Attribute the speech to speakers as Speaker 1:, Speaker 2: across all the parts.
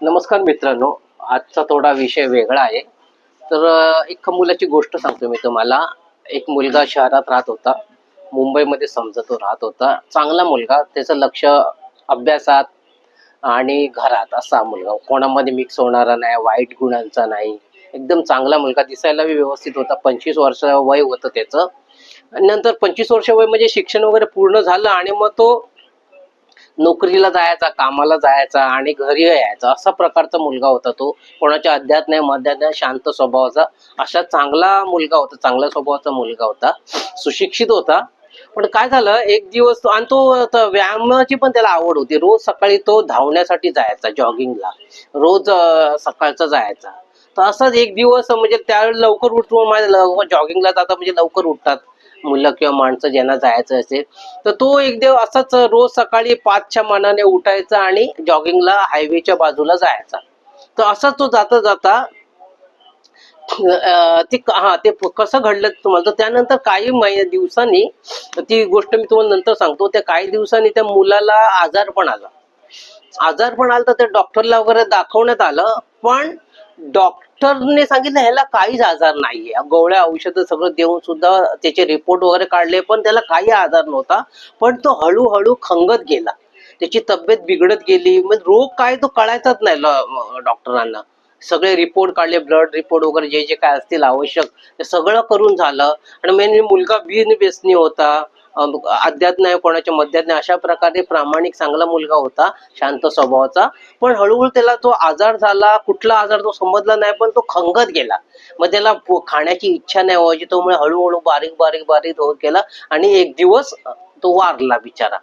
Speaker 1: नमस्कार मित्रांनो आजचा थोडा विषय वेगळा आहे. तर एक मुलाची गोष्ट सांगतो मी तुम्हाला. एक मुलगा शहरात राहत होता. मुंबईमध्ये समजा तो राहत होता. चांगला मुलगा त्याचं लक्ष अभ्यासात आणि घरात असा मुलगा. कोणामध्ये मिक्स होणारा नाही वाईट गुणांचा नाही. एकदम चांगला मुलगा. दिसायला बी व्यवस्थित होता. पंचवीस वर्ष वय होतं त्याचं. आणि नंतर पंचवीस वर्ष वय म्हणजे शिक्षण वगैरे पूर्ण झालं आणि मग तो नोकरीला जायचा कामाला जायचा आणि घरी यायचा असा प्रकारचा मुलगा होता तो. कोणाच्या अध्यात नाही मध्यात नाही शांत स्वभावाचा अशा चांगला मुलगा होता चांगल्या स्वभावाचा मुलगा होता. सुशिक्षित होता. पण काय झालं एक दिवस तो आणि तो व्यायामाची पण त्याला आवड होती. रोज सकाळी तो धावण्यासाठी जायचा जॉगिंगला. रोज सकाळचा जायचा. तर असाच एक दिवस म्हणजे त्यावेळी लवकर उठतो माझ्या जॉगिंगला जातात म्हणजे लवकर उठतात. मुलं किंवा माणसं ज्यांना जायचं असेल तर तो एक देव असाच रोज सकाळी पाचच्या मनाने उठायचा आणि जॉगिंगला हायवेच्या बाजूला जायचा. तर असाच तो जाता जाता ती ते हा ते कसं घडलं तुम्हाला? तर त्यानंतर काही महिन्या दिवसांनी ती गोष्ट मी तुम्हाला नंतर सांगतो त्या काही दिवसांनी त्या मुलाला आजार पण आला. आजार पण आला तर ते डॉक्टरला वगैरे दाखवण्यात आलं पण डॉक्टर डॉक्टरने सांगितलं ह्याला काहीच आजार नाहीये. गोळ्या औषधं सगळं देऊन सुद्धा त्याचे रिपोर्ट वगैरे काढले पण त्याला काही आजार नव्हता. पण तो हळूहळू खंगत गेला. त्याची तब्येत बिघडत गेली. म्हणजे रोग काय तो कळायचाच नाही डॉक्टरांना. सगळे रिपोर्ट काढले ब्लड रिपोर्ट वगैरे जे जे काय असतील आवश्यक ते सगळं करून झालं. आणि मेन म्हणजे मुलगा बिन बेसनी होता. अध्यात नाही कोणाच्या मध्यात नाही अशा प्रकारे प्रामाणिक चांगला मुलगा होता शांत स्वभावाचा. पण हळूहळू त्याला तो आजार झाला कुठला आजार तो समजला नाही पण तो खंगत गेला. मग त्याला खाण्याची इच्छा नाही व्हायची तो मुळे हळूहळू बारीक बारीक बारीक होत गेला आणि एक दिवस तो वारला बिचारा.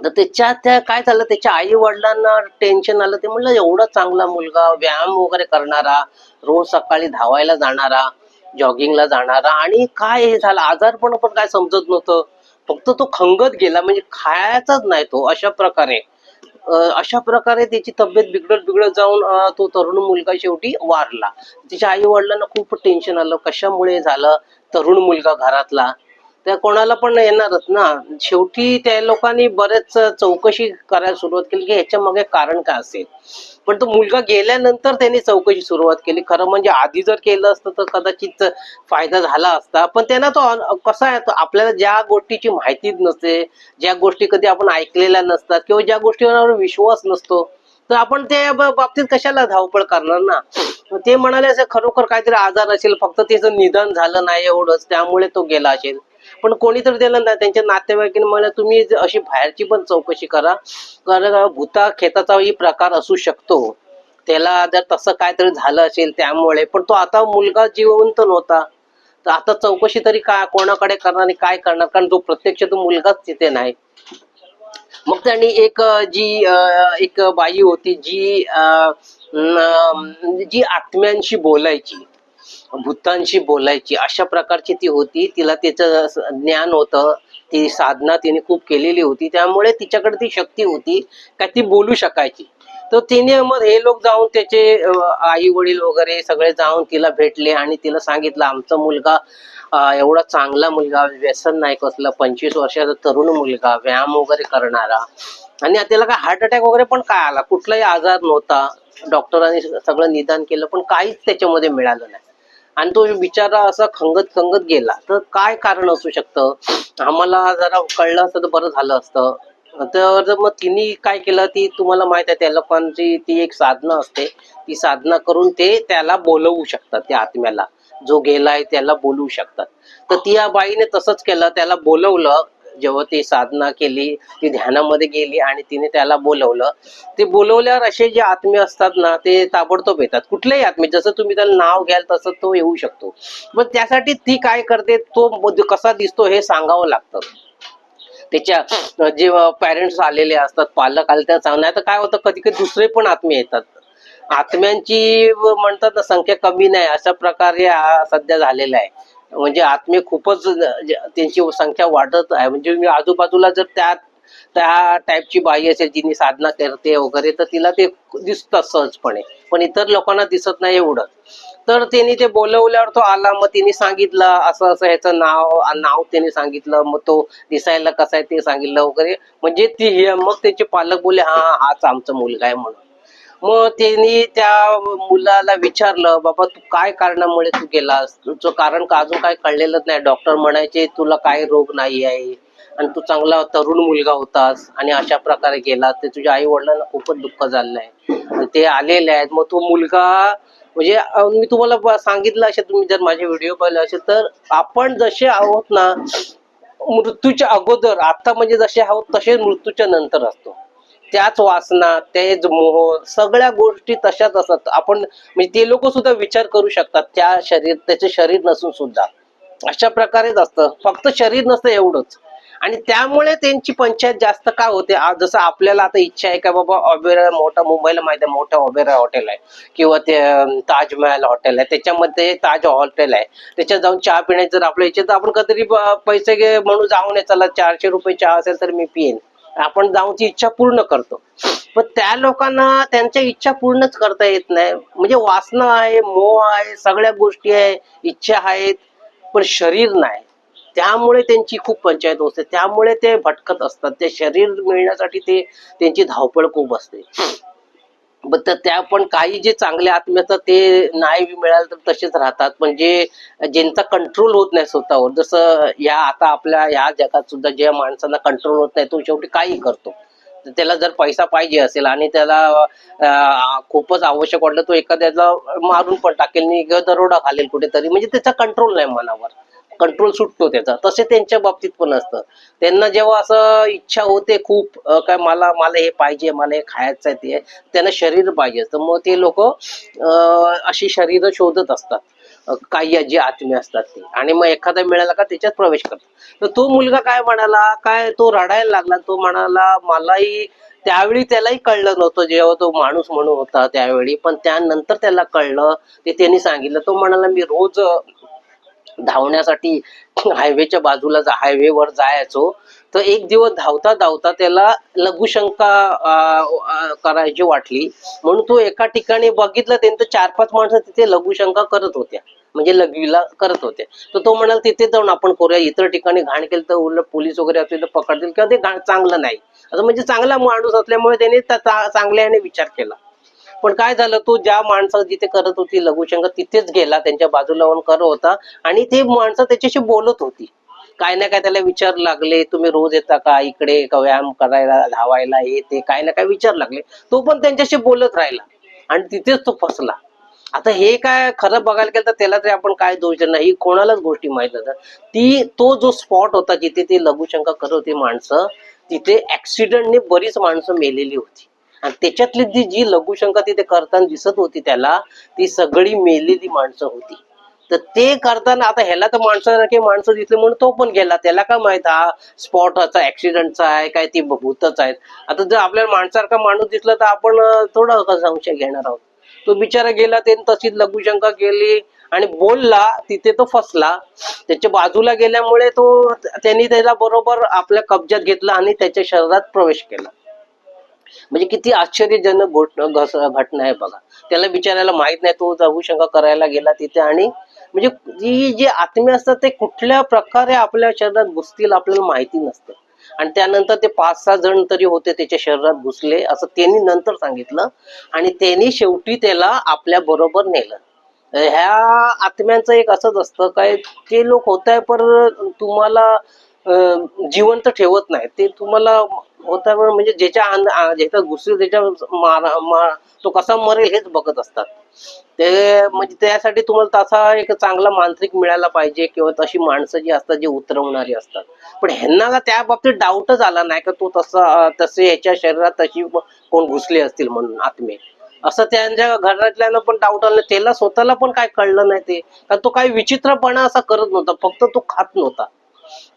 Speaker 1: तर त्याच्या त्या काय झालं त्याच्या आई वडिलांना टेन्शन आलं ते म्हणलं एवढा चांगला मुलगा व्यायाम वगैरे करणारा रोज सकाळी धावायला जाणारा जॉगिंगला जाणारा आणि काय हे झालं? आजारपण पण काय समजत नव्हतं. फक्त तो खंगत गेला म्हणजे खायचाच नाही तो अशा प्रकारे. अशा प्रकारे त्याची तब्येत बिघडत बिघडत जाऊन तो तरुण मुलगा शेवटी वारला. तिच्या आई वडिलांना खूप टेन्शन आलं. कशामुळे झालं? तरुण मुलगा घरातला. त्या कोणाला पण येणारच ना. शेवटी त्या लोकांनी बरेच चौकशी करायला सुरुवात केली की ह्याच्या मागे कारण काय असेल? पण तो मुलगा गेल्यानंतर त्यांनी चौकशी सुरुवात केली. खरं म्हणजे आधी जर केलं असतं तर कदाचित फायदा झाला असता. पण त्यांना तो कसा आहे आपल्याला ज्या गोष्टीची माहितीच नसते ज्या गोष्टी कधी आपण ऐकलेल्या नसतात किंवा ज्या गोष्टीवर विश्वास नसतो तर आपण त्या बाबतीत कशाला धावपळ करणार ना? ते म्हणाले असं खरोखर काहीतरी आजार असेल फक्त त्याचं निधन झालं नाही एवढंच त्यामुळे तो गेला असेल. पण कोणीतरी त्याला ना- त्यांच्या नातेवाईकांनी म्हणा तुम्ही अशी बाहेरची पण चौकशी करा. कारण भूता खेताचाही प्रकार असू शकतो. त्याला जर तसं काहीतरी झालं असेल त्यामुळे. पण तो आता मुलगा जिवंत नव्हता. तर आता चौकशी तरी का कोणाकडे करणार आणि काय करणार? कारण तो प्रत्यक्ष तो मुलगाच तिथे नाही. मग त्यांनी एक जी एक बाई होती जी अं, जी आत्म्यांशी बोलायची. भूतांशी बोलायची अशा प्रकारची ती होती. तिला त्याचं ज्ञान होतं. ती साधना तिने खूप केलेली होती. त्यामुळे तिच्याकडे ती शक्ती होती का ती बोलू शकायची. तर तिने मग हे लोक जाऊन त्याचे आई वडील वगैरे सगळे जाऊन तिला भेटले आणि तिला सांगितलं आमचा मुलगा एवढा चांगला मुलगा व्यसन नाही कसला पंचवीस वर्षाचा तरुण मुलगा व्यायाम वगैरे करणारा. आणि त्याला काय हार्ट अटॅक वगैरे पण काय आला? कुठलाही आजार नव्हता. डॉक्टरांनी सगळं निदान केलं पण काहीच त्याच्यामध्ये मिळालं नाही. आणि तो बिचारा असा खंगत खंगत गेला. तर काय कारण असू शकतं? आम्हाला जरा कळलं असतं तर बरं झालं असतं. तर मग तिने काय केलं? ती तुम्हाला माहीत आहे त्या लोकांची ती एक साधना असते. ती साधना करून ते त्याला बोलवू शकतात त्या आत्म्याला. जो गेलाय त्याला बोलवू शकतात. तर ती या बाईने तसंच केलं. त्याला बोलवलं. जेव्हा ती साधना केली ती ध्यानामध्ये गेली आणि तिने त्याला बोलवलं. ते बोलवल्यावर असे जे आत्मे असतात ना ते ताबडतोब येतात. कुठलेही आत्मे जसं तुम्ही त्याला नाव घ्याल तसं तो येऊ शकतो. मग त्यासाठी ती काय करते तो म्हणजे कसा दिसतो हे सांगावं लागतं. त्याच्या जे पॅरेंट्स आलेले असतात पालक आले त्या सांग नाही तर काय होतं कधी कधी दुसरे पण आत्मे येतात. आत्म्यांची म्हणतात ना संख्या कमी नाही अशा प्रकारे सध्या झालेला आहे. म्हणजे आत्मे खूपच म्हणजे त्यांची संख्या वाढत आहे. म्हणजे मी आजूबाजूला जर त्या त्या टाईपची बाई असेल जिने साधना करते वगैरे तर तिला ते दिसतात सहजपणे. पण इतर लोकांना दिसत नाही एवढं. तर त्यांनी ते बोलवल्यावर तो आला. मग तिने सांगितलं असं असं ह्याचं नाव नाव त्याने सांगितलं. मग तो दिसायला कसा आहे ते सांगितलं वगैरे. म्हणजे ती मग त्याचे पालक बोलले हा हाच आमचा मुलगा आहे म्हणून. मग त्यांनी त्या मुलाला विचारलं बाबा तू काय कारणामुळे तू गेलास? तुझं कारण का अजून काय कळलेलं नाही. डॉक्टर म्हणायचे तुला काय रोग नाही आहे आणि तू चांगला तरुण मुलगा होतास आणि अशा प्रकारे गेला ते तुझ्या आई वडिलांना खूपच दुःख झालेलं आहे. ते आलेले आहेत. मग तो मुलगा म्हणजे मी तुम्हाला सांगितलं असे तुम्ही जर माझे व्हिडिओ पाहिले असेल तर आपण जसे आहोत ना मृत्यूच्या अगोदर आता म्हणजे जसे आहोत तसे मृत्यूच्या नंतर असतो. त्याच वासना तेच मोह सगळ्या गोष्टी तशाच असतात. आपण म्हणजे ते लोक सुद्धा विचार करू शकतात त्या शरीर त्याचे शरीर नसून सुद्धा. अशा प्रकारेच असतं. फक्त शरीर नसतं एवढंच. आणि त्यामुळे त्यांची पंचायत जास्त का होते? जसं आपल्याला आता इच्छा आहे का बाबा ऑबेरा मोठा मुंबईला माहिती आहे मोठं ऑबेरा हॉटेल आहे. किंवा ते ताजमहल हॉटेल आहे. त्याच्यामध्ये ताज हॉटेल आहे. त्याच्यात जाऊन चहा पिण्याचं जर आपल्या इच्छा तर आपण कधीतरी पैसे घे म्हणून जाऊन ये. चला चारशे रुपये चहा असेल तर मी पिईन. आपण जाऊन ती इच्छा पूर्ण करतो. पण त्या लोकांना त्यांच्या इच्छा पूर्णच करता येत नाही. म्हणजे वासना आहे मोह आहे सगळ्या गोष्टी आहे इच्छा आहेत पण शरीर नाही. त्यामुळे त्यांची खूप पंचायत असते त्यामुळे ते भटकत असतात. ते शरीर मिळण्यासाठी ते त्यांची धावपळ खूप असते. तर त्या पण काही जे चांगले आत्मे असतात ते नाही मिळालं मिळाले तर तसेच राहतात. पण जे ज्यांचा कंट्रोल होत नाही स्वतःवर जसं या आता आपल्या या जगात सुद्धा ज्या माणसांना कंट्रोल होत नाही तो शेवटी काही करतो. तर त्याला जर पैसा पाहिजे असेल आणि त्याला खूपच आवश्यक वाटलं तो एखाद्याला मारून पण टाकेल नि दरोडा खालेल कुठेतरी. म्हणजे त्याचा कंट्रोल नाही मनावर. कंट्रोल सुटतो त्याचा तसे त्यांच्या बाबतीत पण असतं. त्यांना जेव्हा असं इच्छा होते खूप काय मला मला हे पाहिजे मला हे खायचं आहे ते त्यांना शरीर पाहिजे असतं. मग ते लोक अशी शरीर शोधत असतात. काही जे आत्मे असतात ते. आणि मग एखादा मिळाला का त्याच्यात प्रवेश करतात. तर तो मुलगा काय म्हणाला काय तो रडायला लागला तो म्हणाला मलाही त्यावेळी त्यालाही कळलं नव्हतं जेव्हा तो माणूस म्हणून होता त्यावेळी. पण त्यानंतर त्याला कळलं ते त्यांनी सांगितलं. तो म्हणाला मी रोज धावण्यासाठी हायवेच्या बाजूला जा हायवेवर जायचो. तर एक दिवस धावता धावता त्याला लघुशंका करायची वाटली. म्हणून तो एका ठिकाणी बघितलं त्यांचं चार पाच माणसं तिथे लघुशंका करत होत्या. म्हणजे लघवीला करत होते तर तो म्हणाल तिथे जाऊन आपण करूया. इतर ठिकाणी घाण केलं तर उलट पोलीस वगैरे असतील तर पकडतील किंवा ते घाण चांगलं नाही. असं म्हणजे चांगला माणूस असल्यामुळे त्याने चांगल्याने विचार केला. पण काय झालं तो ज्या माणसं जिथे करत होती लघुशंकर तिथेच गेला त्यांच्या बाजूला होऊन करत होता आणि ते माणसं त्याच्याशी बोलत होती. काय ना काय त्याला विचार लागले तुम्ही रोज येता का इकडे का व्यायाम करायला धावायला हे ते काय ना काय विचार लागले. तो पण त्यांच्याशी बोलत राहिला आणि तिथेच तो फसला. आता हे काय खरं बघायला गेलं तर त्याला तरी आपण काय दोष नाही ही कोणालाच गोष्टी माहीत नसतात ती तो जो स्पॉट होता जिथे ती लघुशंका करत होती माणसं तिथे ऍक्सिडेंटने बरीच माणसं मेलेली होती. आणि त्याच्यातली जी जी लघुशंका तिथे करताना दिसत होती त्याला ती सगळी मेलेली माणसं होती. तर ते करताना आता ह्याला तर माणसासारखे माणसं दिसले म्हणून तो पण गेला. त्याला काय माहीत हा स्पॉटचा ऍक्सिडेंटचा आहे काय ते भूतच आहेत. आता जर आपल्याला माणसासारखा माणूस दिसला तर आपण थोडा थोडं संशय घेणार आहोत? तो बिचारा गेला त्याने तशीच लघुशंका केली आणि बोलला तिथे तो फसला. त्याच्या बाजूला गेल्यामुळे तो त्यांनी त्याला बरोबर आपल्या कब्जात घेतला आणि त्याच्या शरीरात प्रवेश केला. म्हणजे किती आश्चर्यजनक घस- घटना आहे बघा. त्याला बिचारायला माहीत नाही तो लघुशंका करायला गेला तिथे आणि म्हणजे जी जे आत्मे असतात ते कुठल्या प्रकारे आपल्या शरीरात घुसतील आपल्याला माहिती नसतं. आणि त्यानंतर ते पाच सहा जण तरी होते त्याच्या शरीरात घुसले असं त्यांनी नंतर सांगितलं आणि त्यांनी शेवटी त्याला आपल्या बरोबर नेलं. ह्या आत्म्यांचं एक असंच असतं काय ते लोक होत आहे पर तुम्हाला जिवंत ठेवत नाही. ते तुम्हाला होता म्हणजे ज्याच्या ज्याचा गुस्से ज्याच्या त्याच्या मारा- मा- तो कसा मरेल हेच बघत असतात. ते म्हणजे त्यासाठी तुम्हाला तसा एक चांगला मांत्रिक मिळायला पाहिजे किंवा तशी माणसं जी असतात जी उतरवणारी असतात. पण ह्यांना का त्या बाबतीत डाऊटच आला नाही का तो तसा तसे याच्या शरीरात तशी कोण घुसले असतील म्हणून आत्मे. असं त्यांच्या घरातल्यानं पण डाऊट आलं त्याला स्वतःला पण काय कळलं नाही ते. कारण तो काही विचित्रपणा असा करत नव्हता. फक्त तो खात नव्हता.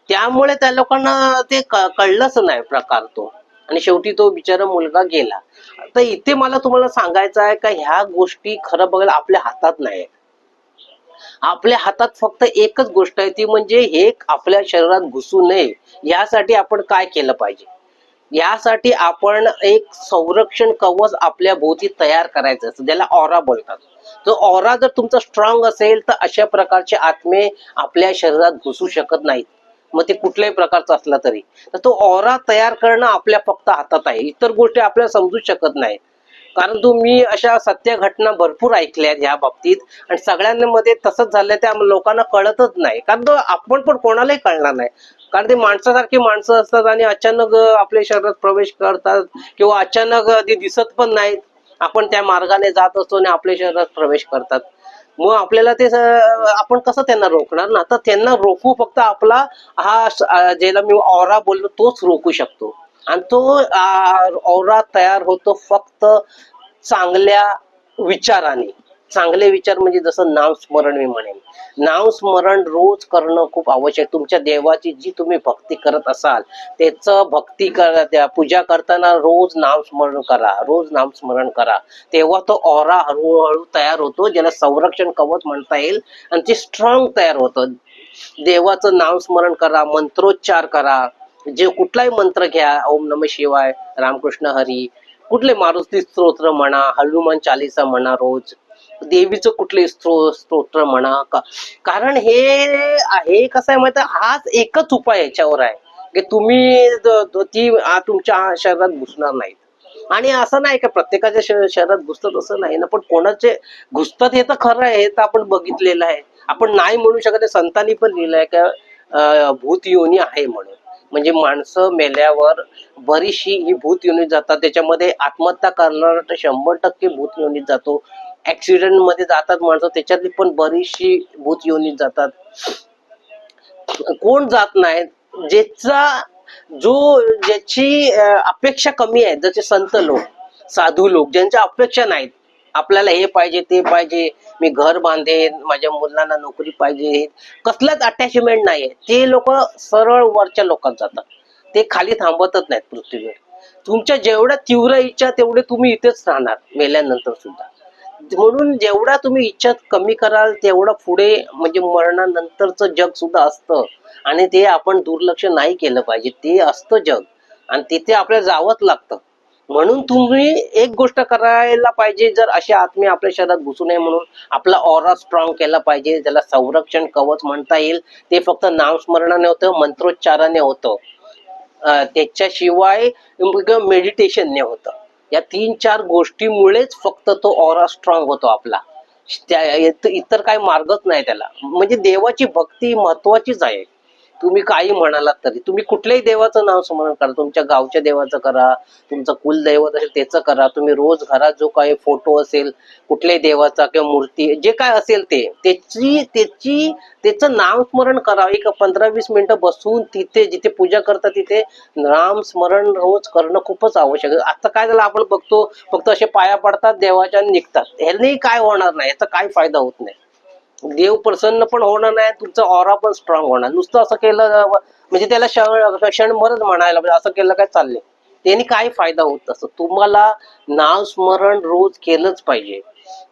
Speaker 1: त्यामुळे त्या लोकांना ते कळलंच नाही प्रकार तो. आणि शेवटी तो बिचारा मुलगा गेला. तर इथे मला तुम्हाला सांगायचं आहे का ह्या गोष्टी खरं बघायला आपल्या हातात नाही आपल्या हातात फक्त एकच गोष्ट आहे ती म्हणजे हे आपल्या शरीरात घुसू नये. यासाठी आपण काय केलं पाहिजे? यासाठी आपण एक संरक्षण कवच आपल्या भोवती तयार करायचं असतं ज्याला ऑरा बोलतात. तो ऑरा जर तुमचा स्ट्रॉंग असेल तर अशा प्रकारचे आत्मे आपल्या शरीरात घुसू शकत नाहीत. मग ते कुठल्याही प्रकारचा असला तरी. तर तो ऑरा तयार करणं आपल्या फक्त हातात आहे. इतर गोष्टी आपल्याला समजू शकत नाही कारण तुम्ही अशा सत्य घटना भरपूर ऐकल्या ह्या बाबतीत. आणि सगळ्यांमध्ये तसंच झालं त्या लोकांना कळतच नाही. कारण तो आपण पण कोणालाही कळणार नाही. कारण ते माणसासारखी माणसं असतात आणि अचानक आपल्या शरीरात प्रवेश करतात किंवा अचानक ते दिसत पण नाहीत. आपण त्या मार्गाने जात असतो आणि आपल्या शरीरात प्रवेश करतात. मग आपल्याला ते आपण कसं त्यांना रोखणार ना? तर त्यांना रोखू फक्त आपला हा ज्याला मी ऑरा बोललो तोच रोखू शकतो. आणि तो ऑरा तयार होतो फक्त चांगल्या विचाराने. चांगले विचार म्हणजे जसं नामस्मरण मी म्हणेन. नामस्मरण रोज करणं खूप आवश्यक. तुमच्या देवाची जी तुम्ही भक्ती करत असाल त्याचं भक्ती करा द्या पूजा करताना रोज नामस्मरण करा रोज नामस्मरण करा. तेव्हा तो ओरा हळूहळू तयार होतो ज्याला संरक्षण कवच म्हणता येईल आणि ते स्ट्रॉंग तयार होतं. देवाचं नामस्मरण करा मंत्रोच्चार करा. जे कुठलाही मंत्र घ्या ओम नम शिवाय रामकृष्ण हरी कुठले मारुती स्तोत्र म्हणा हनुमान चालिसा म्हणा रोज. देवीचं कुठले स्त्रो स्तोत्र म्हणा का- कारण हे आहे कसं आहे माहिती हाच एकच उपाय याच्यावर आहे. की तुम्ही ती तुमच्या शरीरात घुसणार नाहीत. आणि असं नाही का प्रत्येकाच्या शहरात शरीरात घुसतात असं नाही ना पण कोणाचे घुसतात हे तर खरं आहे हे तर आपण बघितलेलं आहे. आपण नाही म्हणू शकत संतांनी पण लिहिलंय का भूत योनी आहे म्हणून. म्हणजे माणसं मेल्यावर बरीचशी ही भूत योनीत जातात. त्याच्यामध्ये आत्महत्या करणारा तर शंभर टक्के भूत योनीत जातो. ऍक्सिडेंटमध्ये जातात माणसं त्याच्यातली पण बरीचशी भूत योनीत जातात. कोण जात नाही ज्याचा जो ज्याची अपेक्षा कमी आहे जसे संत लोक साधू लोक ज्यांच्या अपेक्षा नाहीत. आपल्याला हे पाहिजे ते पाहिजे मी घर बांधेन माझ्या मुलांना नोकरी पाहिजे. कसलाच अटॅचमेंट नाहीये. ते लोक सरळ वरच्या लोकात जातात. ते खाली थांबतच नाहीत पृथ्वीवर. तुमच्या जेवढ्या तीव्र इच्छा तेवढे तुम्ही इथेच राहणार मेल्यानंतर सुद्धा. म्हणून जेवढा तुम्ही इच्छा कमी कराल तेवढं पुढे म्हणजे मरणानंतरचं जग सुद्धा असतं. आणि ते आपण दुर्लक्ष नाही केलं पाहिजे. ते असतं जग. आणि तिथे आपल्याला जावंच लागतं. म्हणून तुम्ही एक गोष्ट करायला पाहिजे. जर असे आत्मे आपल्या शरीरात घुसू नये म्हणून आपला ऑरा स्ट्रॉंग केला पाहिजे. ज्याला संरक्षण कवच म्हणता येईल. ते फक्त नामस्मरणाने होतं मंत्रोच्चाराने होतं. त्याच्याशिवाय मेडिटेशनने होतं. या तीन चार गोष्टीमुळेच फक्त तो ऑरा स्ट्रॉंग होतो आपला. त्या इतर काही मार्गच नाही त्याला. म्हणजे देवाची भक्ती महत्वाचीच आहे. तुम्ही काही म्हणालात तरी. तुम्ही कुठल्याही देवाचं नाव स्मरण करा. तुमच्या गावच्या देवाचं करा तुमचं कुलदैवत असेल त्याचं करा. तुम्ही रोज घरात जो काही फोटो असेल कुठल्याही देवाचा किंवा मूर्ती जे काय असेल ते त्याची त्याची त्याचं नाम स्मरण करा. एक पंधरा वीस मिनिटं बसून तिथे जिथे पूजा करता तिथे नाम स्मरण रोज करणं खूपच आवश्यक आहे. आता काय झालं आपण बघतो फक्त असे पाया पडतात देवाच्या आणि निघतात. ह्याने काय होणार नाही याचा काय फायदा होत नाही. देव प्रसन्न पण होणार नाही तुमचा ऑरा पण स्ट्रॉंग होणार. नुसतं असं केलं म्हणजे त्याला क्षण मरच म्हणायला म्हणजे असं केलं काय चाललंय? त्यांनी काय फायदा होत असं तुम्हाला नाव स्मरण रोज केलंच पाहिजे.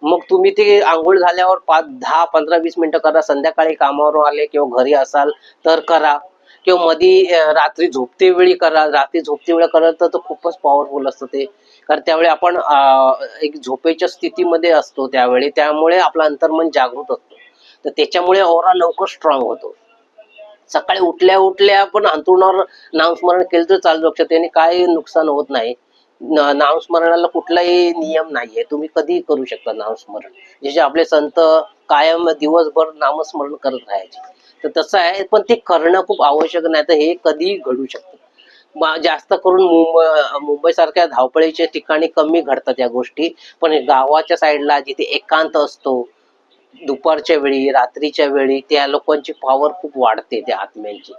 Speaker 1: मग तुम्ही ते आंघोळ झाल्यावर पाच दहा पंधरा वीस मिनिटं करा. संध्याकाळी कामावर आले किंवा घरी असाल तर करा. किंवा मधी रात्री झोपते वेळी करा. रात्री झोपते वेळी करा तर खूपच पॉवरफुल असतं ते. कारण त्यावेळी आपण एक झोपेच्या स्थितीमध्ये असतो त्यावेळी. त्यामुळे आपलं अंतर्मन जागृत असतो. तर त्याच्यामुळे ओरा लवकर स्ट्रॉंग होतो. सकाळी उठल्या उठल्या आपण अंतरुणावर नामस्मरण केलं तर चालू लक्षात त्याने काय नुकसान होत नाही. नामस्मरणाला कुठलाही नियम नाहीये. तुम्ही कधी करू शकता नामस्मरण. जसे आपले संत कायम दिवसभर नामस्मरण करत राहायचे. तर तसं आहे पण ते करणं खूप आवश्यक नाही तर हे कधी घडू शकतं. जास्त करून मुंबई मुंबई सारख्या धावपळीच्या ठिकाणी कमी घडतात या गोष्टी. पण गावाच्या साईडला जिथे एकांत असतो दुपारच्या वेळी रात्रीच्या वेळी त्या लोकांची पॉवर खूप वाढते त्या आत्म्यांची.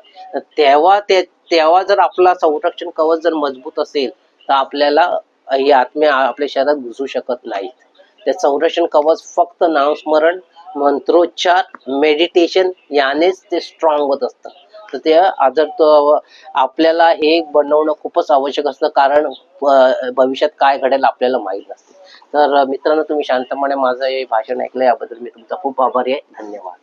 Speaker 1: तेव्हा ते तेव्हा जर आपला संरक्षण कवच जर मजबूत असेल तर आपल्याला ही आत्म्या आपल्या शरीरात घुसू शकत नाहीत. ते संरक्षण कवच फक्त नामस्मरण मंत्रोच्चार मेडिटेशन यानेच ते स्ट्रॉंग होत असतं तर ते जर तो आपल्याला हे बनवणं खूपच आवश्यक असतं कारण भविष्यात काय घडेल आपल्याला माहीत नसते. तर मित्रांनो तुम्ही शांतपणे माझं हे भाषण ऐकलं याबद्दल मी तुमचा खूप आभारी आहे. धन्यवाद.